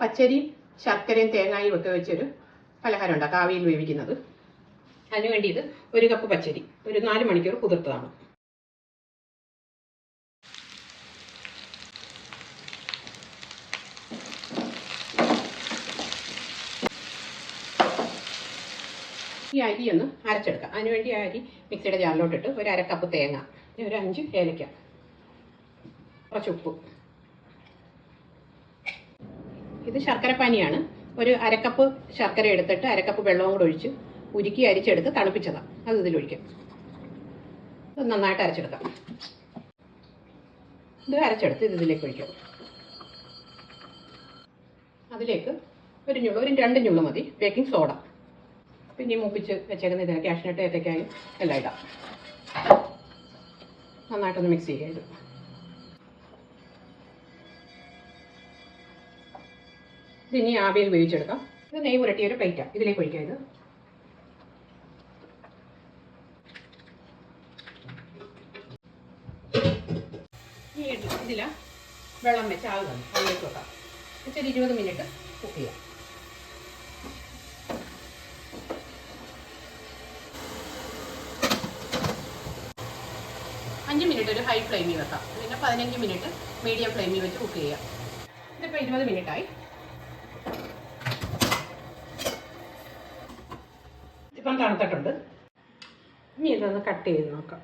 പച്ചരിയും ശർക്കരയും തേങ്ങായും ഒക്കെ വെച്ചൊരു പലഹാരം ഉണ്ടാക്കാം ആവിയിൽ വേവിക്കുന്നത്. അതിന് ഇത് ഒരു കപ്പ് പച്ചരി. ഒരു നാല് മണിക്കൂർ കുതിർത്തതാണ്. ഈ അരി ഒന്ന് അരച്ചെടുക്കാം അതിനുവേണ്ടി ആ അരി മിക്സിയുടെ ജാറിലോട്ടിട്ട് ഒരു അരക്കപ്പ് കപ്പ് തേങ്ങ ഒരു അഞ്ച് ഏലക്ക കുറച്ച് ഉപ്പ്. ഇത് ശർക്കര പാനിയാണ്. ഒരു അരക്കപ്പ് ശർക്കര എടുത്തിട്ട് അരക്കപ്പ് വെള്ളവും കൂടെ ഒഴിച്ച് ഉരുക്കി അരിച്ചെടുത്ത് തണുപ്പിച്ചതാണ് അത് ഇതിലൊഴിക്കാം ഇത് നന്നായിട്ട് അരച്ചെടുക്കാം. ഇത് അരച്ചെടുത്ത് ഇത് ഇതിലേക്ക് ഒഴിക്കാം. അതിലേക്ക് ഒരു ഞുള്ളു ഒരു രണ്ട് ഞുള്ളു മതി. Baking soda. പിന്നെ മൂപ്പിച്ച് വെച്ചേക്കുന്ന ഇതിന് ക്യാഷ്നട്ട് ഏത്തക്കായും എല്ലാം ഇടാം. നന്നായിട്ടൊന്ന് മിക്സ് ചെയ്യുക ഇത്. ഇനി ആവിയിൽ വേവിച്ചെടുക്കാം. ഇത് നെയ്യ് പുരട്ടിയ ഒരു പ്ലേറ്റാണ് ഇതിലേക്ക് ഒഴിക്കാം ഇത്. ഇതില വെള്ളം വെച്ച് ആവ് തന്നെ അതിലേക്ക് വെക്കാം. വെച്ചൊരു ഇരുപത് മിനിറ്റ് കുക്ക് ചെയ്യാം. അഞ്ച് മിനിറ്റ് ഒരു ഹൈ ഫ്ലെയിമിൽ വെക്കാം. പിന്നെ പതിനഞ്ച് മിനിറ്റ് മീഡിയം ഫ്ലെയിമിൽ വെച്ച് കുക്ക് ചെയ്യാം. ഇതിപ്പോൾ ഇരുപത് മിനിറ്റായി. ഇപ്പം തണുത്തിട്ടുണ്ട്. ഇനി ഇതൊന്ന് കട്ട് ചെയ്ത് നോക്കാം.